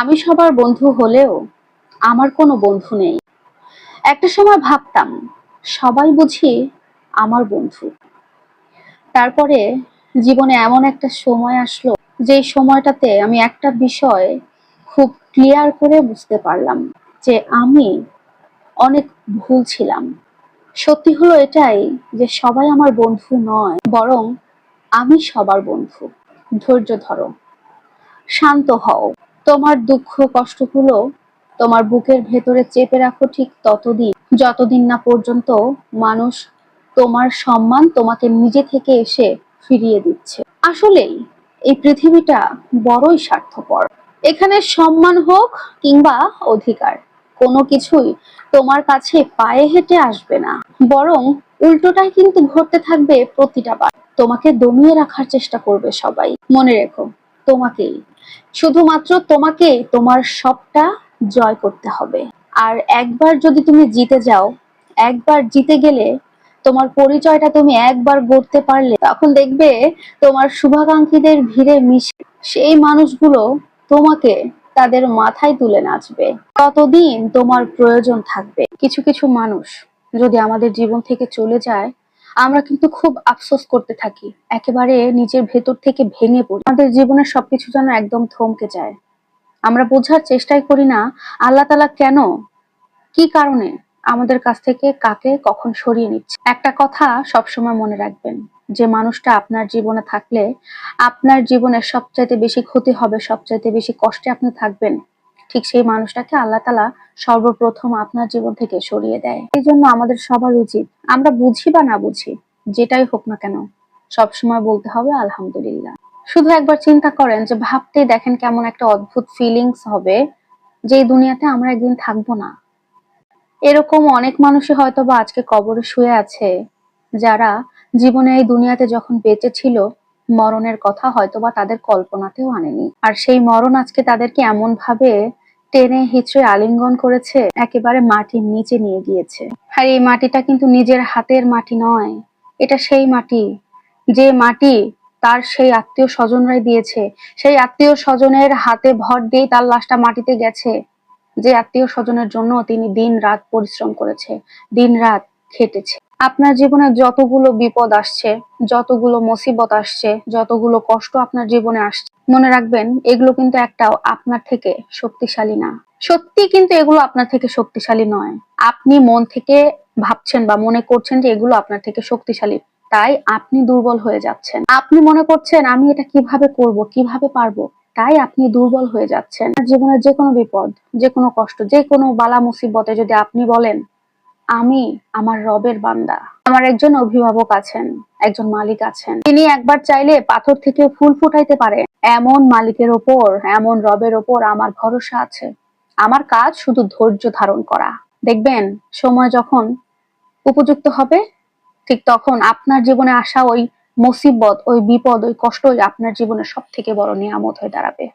আমি সবার বন্ধু হলেও আমার কোনো বন্ধু নেই। একটা সময় ভাবতাম, সবাই বুঝি আমার বন্ধু। তারপরে জীবনে এমন একটা সময় আসলো যে সময়টাতে আমি একটা বিষয় খুব ক্লিয়ার করে বুঝতে পারলাম যে আমি অনেক ভুল ছিলাম। সত্যি হলো এটাই যে সবাই আমার বন্ধু নয়, বরং আমি সবার বন্ধু। ধৈর্য ধরো, শান্ত হও। তোমার দুঃখ কষ্টগুলো তোমার বুকের ভেতরে চেপে রাখো ঠিক ততদিন। যতদিন না পর্যন্ত মানুষ তোমার সম্মান তোমাকে নিজে থেকে এসে ফিরিয়ে দিচ্ছে। আসলেই, এই পৃথিবীটা বড়ই স্বার্থপর। এখানে সম্মান হোক কিংবা অধিকার, কোনো কিছুই তোমার কাছে পায়ে হেঁটে আসবে না। বরং উল্টোটাই কিন্তু ঘটতে থাকবে প্রতিটা বার। তোমাকে দমিয়ে রাখার চেষ্টা করবে সবাই। মনে রেখো, তোমাকেই শুধুমাত্র তোমাকে তোমার সবটা জয় করতে হবে। আর একবার যদি তুমি জিতে যাও, একবার জিতে গেলে তোমার পরিচয়টা তুমি একবার গড়তে পারলে, তখন দেখবে তোমার শুভাকাঙ্ক্ষীদের ভিড়ে মিশে সেই মানুষগুলো তোমাকে তাদের মাথায় তুলে নাচবে। ততদিন তোমার প্রয়োজন থাকবে। কিছু কিছু মানুষ যদি আমাদের জীবন থেকে চলে যায় আমরা কিন্তু খুব আফসোস করতে থাকি। একেবারে নিজের ভেতর থেকে ভেঙে পড়ি। আমাদের জীবনের সবকিছু যেন একদম থমকে যায়। আমরা বোঝার চেষ্টাই করি না, আল্লাহ তালা কেন? কি কারণে? আমাদের কাছ থেকে কাকে কখন সরিয়ে নিচ্ছে? একটা কথা সবসময় মনে রাখবেন, যে মানুষটা আপনার জীবনে থাকলে আপনার জীবনের সবচাইতে বেশি ক্ষতি হবে, সবচাইতে বেশি কষ্টে আপনি থাকবেন। ঠিক সেই মানুষটাকে আল্লাহ তালা সর্বপ্রথম আপনার জীবন থেকে সরিয়ে দেয়। এই জন্য আমাদের সবার উচিত, আমরা বুঝি বা না বুঝি, যেটাই হোক না কেন, সবসময় বলতে হবে আলহামদুলিল্লাহ। শুধু একবার চিন্তা করেন যে ভাবতেই দেখেন কেমন একটা অদ্ভুত ফিলিংস হবে, যে এই দুনিয়াতে আমরা একদিন থাকব না। এরকম অনেক মানুষই হয়তো বা আজকে কবরে শুয়ে আছে, যারা জীবনে এই দুনিয়াতে যখন বেঁচে ছিল, মরণের কথা হয়তো বা তাদের কল্পনাতেও আনেনি। আর সেই মরণ আজকে তাদেরকে এমন ভাবে টেনে হিচড়ে আলিঙ্গন করেছে, একেবারে মাটির নিচে নিয়ে গিয়েছে। আর এই মাটিটা কিন্তু নিজের হাতের মাটি নয়, এটা সেই মাটি। যে মাটি তার সেই আত্মীয় স্বজনরাই দিয়েছে। সেই আত্মীয় স্বজনের হাতে ভর দিয়ে তার লাশটা মাটিতে গেছে। যে আত্মীয় স্বজনের জন্য তিনি দিন রাত পরিশ্রম করেছে দিন রাত খেটেছে। আপনার জীবনে যতগুলো বিপদ আসছে, যতগুলো মুসিবত আসছে, যতগুলো কষ্ট আপনার জীবনে আসছে মনে রাখবেন, এগুলো কিন্তু একটাও আপনার থেকে শক্তিশালী না। সত্যি কিন্তু এগুলো আপনার থেকে শক্তিশালী নয়। আপনি মন থেকে ভাবছেন বা মনে করছেন যে এগুলো আপনার থেকে শক্তিশালী, তাই আপনি দুর্বল হয়ে যাচ্ছেন। আপনি মনে করছেন, আমি এটা কীভাবে করব, কীভাবে পারব? তাই আপনি দুর্বল হয়ে যাচ্ছেন। জীবনের যে কোনো বিপদ, যে কোনো কষ্ট, যে কোনো বালা মুসিবতে যদি আপনি বলেন, আমি আমার রবের বান্দা। আমার একজন অভিভাবক আছেন, একজন মালিক আছেন। তিনি একবার চাইলে পাথর থেকে ফুল ফুটাইতে পারে। এমন মালিকের ওপর, এমন রবের ওপর আমার ভরসা আছে। আমার কাজ শুধু ধৈর্য ধারণ করা। দেখবেন, সময় যখন উপযুক্ত হবে, ঠিক তখন আপনার জীবনে আসা ওই মুসিবত, ওই বিপদ, ওই কষ্টই আপনার জীবনে সব থেকে বড় নিয়ামত হয়ে দাঁড়াবে।